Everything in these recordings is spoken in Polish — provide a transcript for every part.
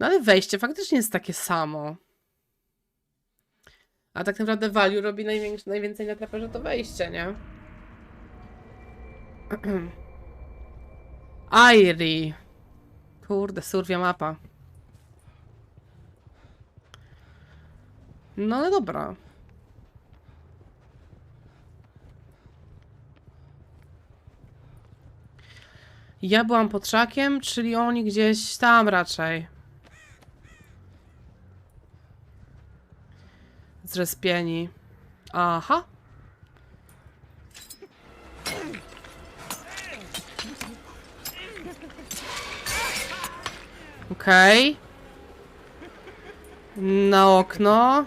No ale wejście faktycznie jest takie samo. A tak naprawdę value robi najwięcej na traperze to wejście, nie? Airi. Kurde, surwia mapa. No ale dobra. Ja byłam pod szakiem, czyli oni gdzieś tam raczej. Zrespieni. Aha. Okej. Na okno.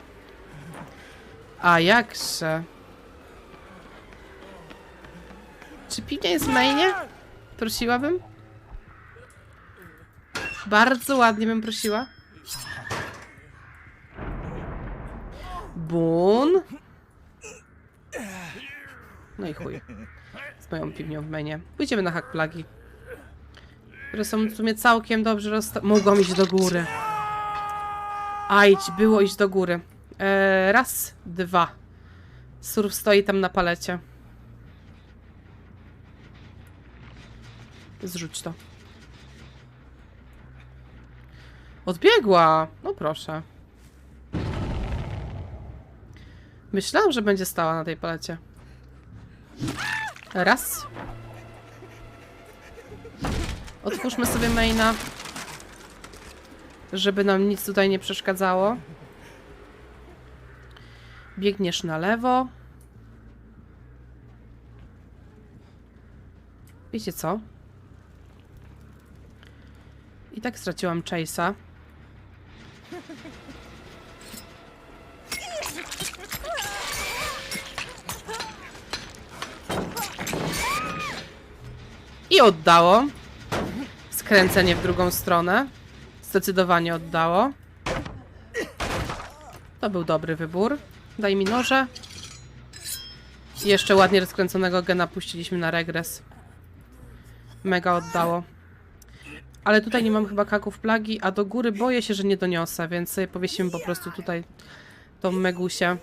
A jakże? Czy piwnia jest w mainie? Prosiłabym? Bardzo ładnie bym prosiła. Bun. No i chuj. Z moją piwnią w menie. Pójdziemy na hack plagi. Które są w sumie całkiem dobrze rozsta... Mogą iść do góry. Ajdź, było iść do góry. Eee, raz, dwa. Surf stoi tam na palecie. Zrzuć to. Odbiegła! No proszę. Myślałam, że będzie stała na tej palecie. Raz. Otwórzmy sobie maina. Żeby nam nic tutaj nie przeszkadzało. Biegniesz na lewo. Wiecie co? I tak straciłam Chase'a. I oddało. Skręcenie w drugą stronę. Zdecydowanie oddało. To był dobry wybór. Daj mi noże. Jeszcze ładnie rozkręconego gena puściliśmy na regres. Mega oddało. Ale tutaj nie mam chyba kaków plagi, a do góry boję się, że nie doniosę, więc sobie powiesimy po prostu tutaj tą megusię.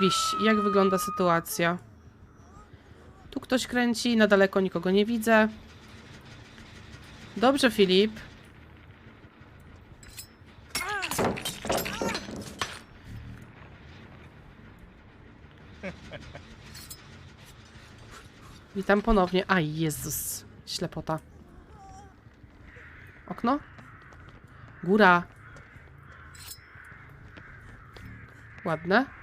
Wiś, jak wygląda sytuacja? Tu ktoś kręci, na daleko nikogo nie widzę. Dobrze, Filip. Witam ponownie. Aj, Jezus. Ślepota. Okno? Góra. Ładne.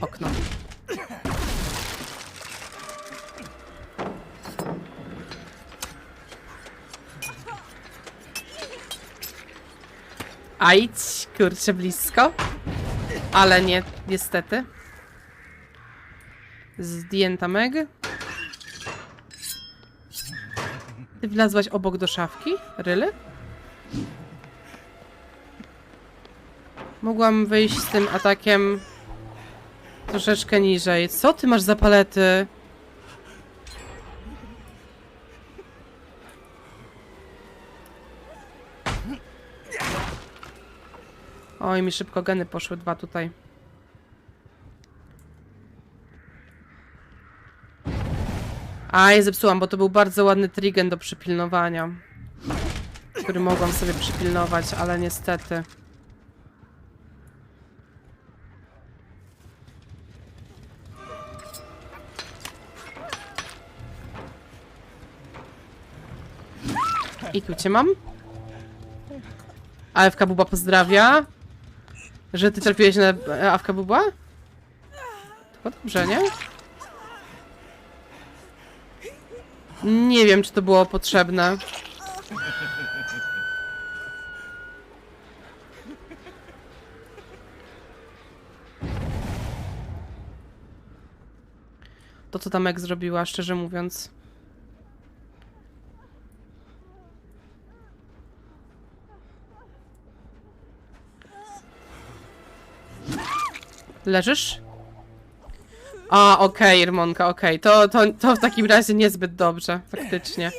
Okno. Ajdź, kurczę, blisko. Ale nie, niestety. Zdjęta Meg. Ty wlazłaś obok do szafki? Ryly? Mogłam wyjść z tym atakiem troszeczkę niżej. Co ty masz za palety? Oj, mi szybko geny poszły dwa tutaj. Aj, zepsułam, bo to był bardzo ładny trigen do przypilnowania. Który mogłam sobie przypilnować, ale niestety. I tu cię mam. AFK Buba pozdrawia. Że ty trafiłeś na AFK Buba? To dobrze, nie? Nie wiem, czy to było potrzebne. To, co tam Ek zrobiła, szczerze mówiąc. Leżysz? A, okej, Rmonka, okej. To, to, to w takim razie niezbyt dobrze, faktycznie.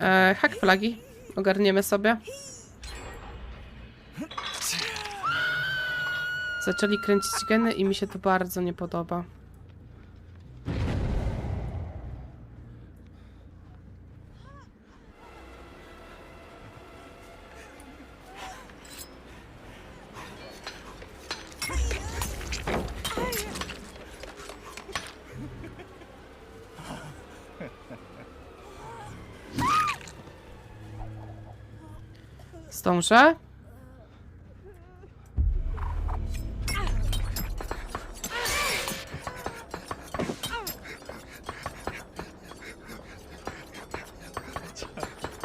E, hack flagi. Ogarniemy sobie. Zaczęli kręcić geny i mi się to bardzo nie podoba. Zdążę?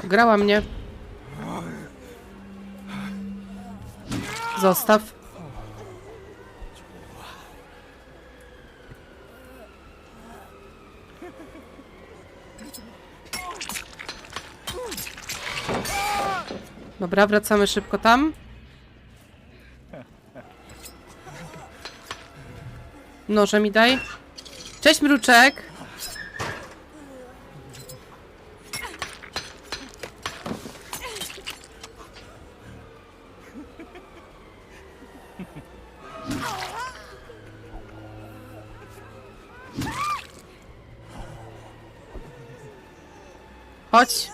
Grała mnie. Zostaw. Dobra, wracamy szybko tam. Noże mi daj. Cześć, mruczek. Chodź.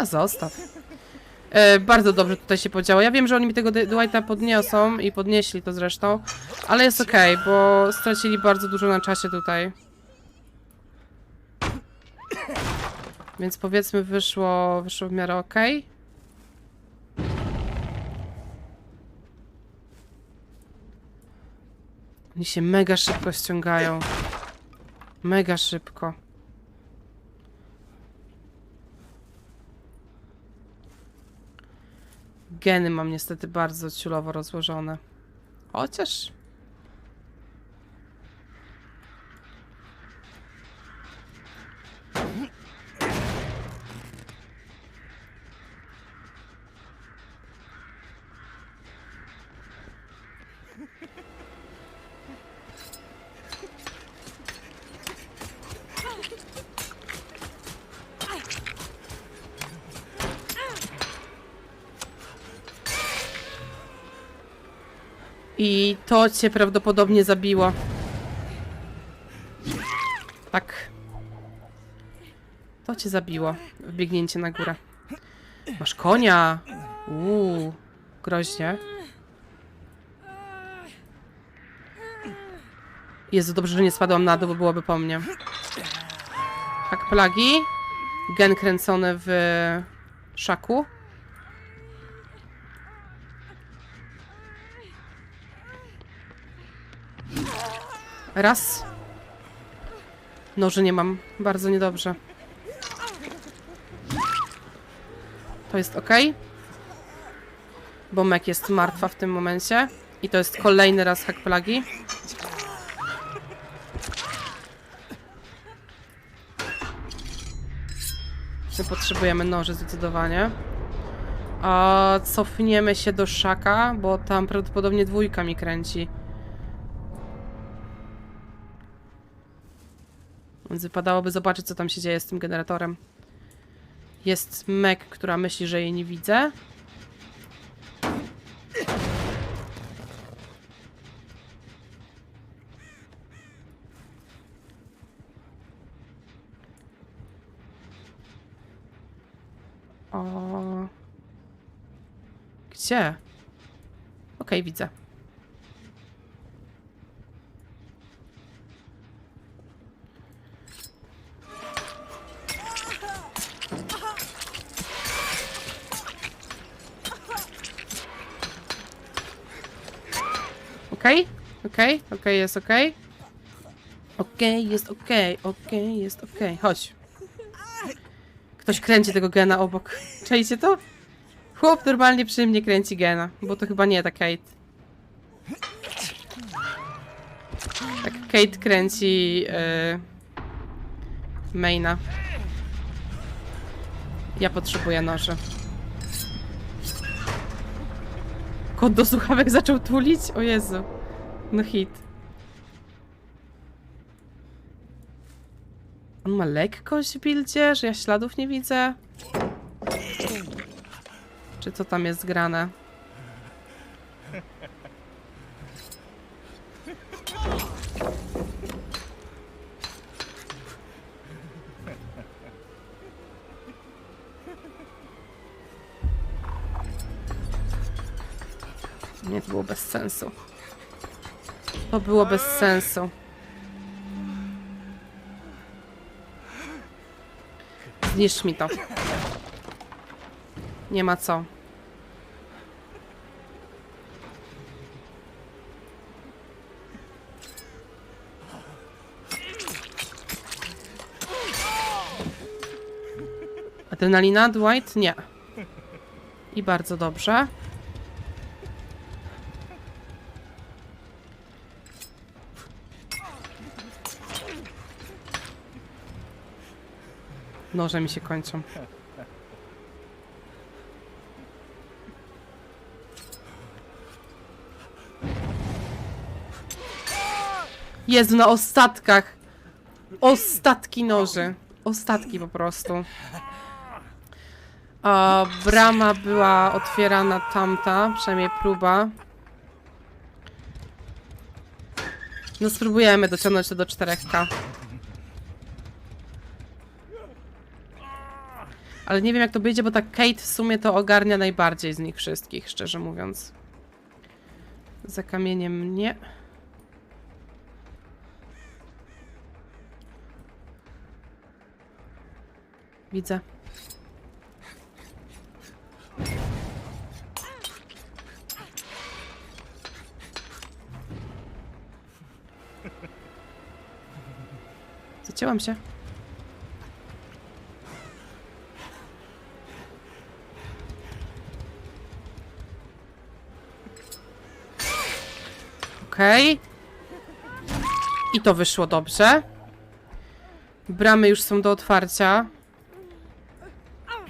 A zostaw. E, bardzo dobrze tutaj się podziało. Ja wiem, że oni mi tego Dwighta podniosą i podnieśli to zresztą, ale jest okej, bo stracili bardzo dużo na czasie tutaj. Więc powiedzmy wyszło, wyszło w miarę okej. Oni się mega szybko ściągają. Mega szybko. Geny mam niestety bardzo ciulowo rozłożone. Chociaż... I to cię prawdopodobnie zabiło. Tak. To cię zabiło. Wbiegnięcie na górę. Masz konia. Uuu, groźnie. Jezu, dobrze, że nie spadłam na dół, bo byłoby po mnie. Hak plagi. Gen kręcony w szaku. Raz. Noży nie mam. Bardzo niedobrze. To jest ok. Bo Mek jest martwa w tym momencie. I to jest kolejny raz hak plagi. My potrzebujemy noży zdecydowanie. A cofniemy się do szaka, bo tam prawdopodobnie dwójka mi kręci. Więc wypadałoby zobaczyć, co tam się dzieje z tym generatorem. Jest Meg, która myśli, że jej nie widzę. O. Gdzie? Okej, widzę. Okej, okej, okej, jest okej. Okej, jest okej, okej, jest okej. Chodź. Ktoś kręci tego gena obok. Czajcie to? Chłop normalnie przy mnie kręci gena, bo to chyba nie ta Kate. Tak, Kate kręci yy, maina. Ja potrzebuję noży. Kot do słuchawek zaczął tulić? O Jezu. No hit. On ma lekkość w buildzie, że ja śladów nie widzę? Czy co tam jest grane? Nie, to było bez sensu. To było bez sensu. Zniszcz mi to. Nie ma co. Adrenalina, Dwight? Nie. I bardzo dobrze. Noże mi się kończą. Jezu, na ostatkach. Ostatki noży. Ostatki po prostu. A, brama była otwierana tamta, przynajmniej próba. No spróbujemy dociągnąć to do 4K. Ale nie wiem jak to będzie, bo ta Kate w sumie to ogarnia najbardziej z nich wszystkich, szczerze mówiąc. Za kamieniem nie. Widzę. Zacięłam się. Okej. I to wyszło dobrze. Bramy już są do otwarcia.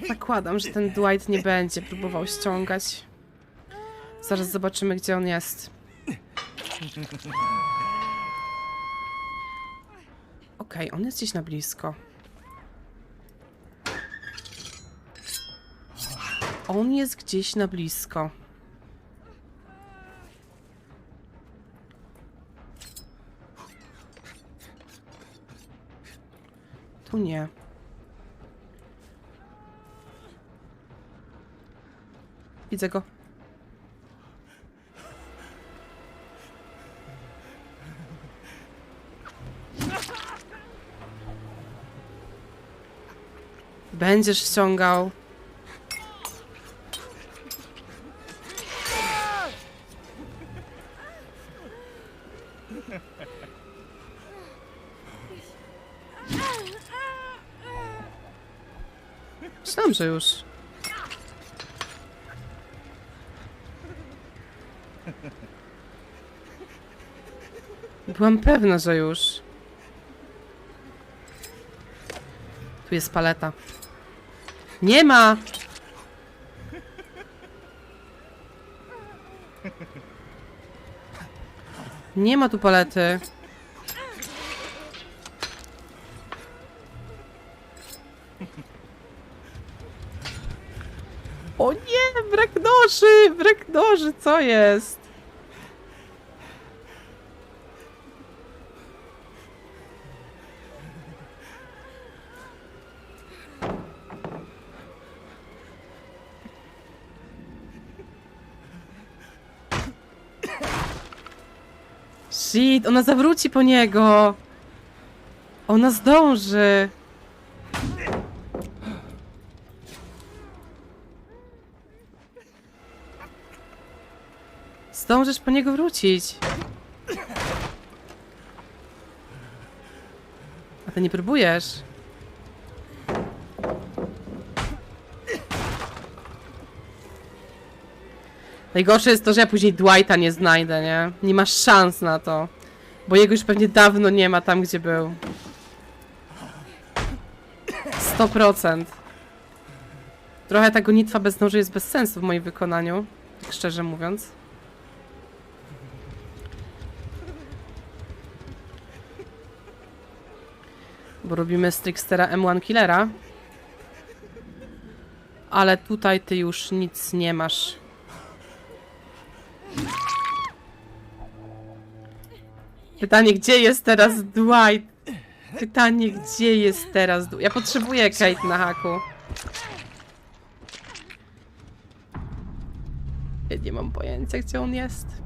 Zakładam, że ten Dwight nie będzie próbował ściągać. Zaraz zobaczymy, gdzie on jest. Okej, on jest gdzieś na blisko. On jest gdzieś na blisko. Tu nie. Widzę go. Będziesz ściągał. Że już. Byłam pewna, że już. Tu jest paleta. Nie ma! Nie ma tu palety. Noży, brak noży, co jest? Shit, ona zawróci po niego. Ona zdąży. Zdążysz po niego wrócić. A ty nie próbujesz. Najgorsze jest to, że ja później Dwighta nie znajdę, nie? Nie masz szans na to. Bo jego już pewnie dawno nie ma tam, gdzie był. 100%. Trochę ta gonitwa bez noży jest bez sensu w moim wykonaniu. Szczerze mówiąc. Bo robimy z Trickstera M1 Killera. Ale tutaj ty już nic nie masz. Pytanie, gdzie jest teraz Dwight? Pytanie, gdzie jest teraz Dwight? Ja potrzebuję Kate na haku. Nie mam pojęcia, gdzie on jest.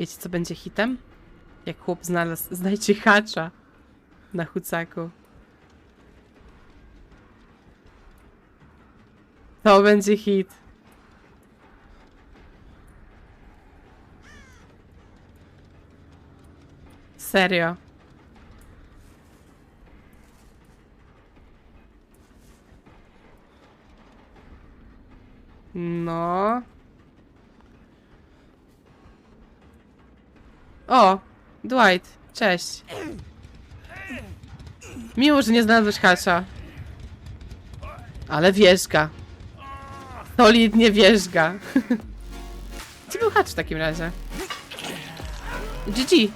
Wiecie, co będzie hitem? Jak chłop znalazł, znajdzie hacza na hucaku. To będzie hit. Serio. No. O, Dwight, cześć. Miło, że nie znalazłeś hacza. Ale wierzga. Solidnie wierzga. Gdzie był hacz w takim razie? GG.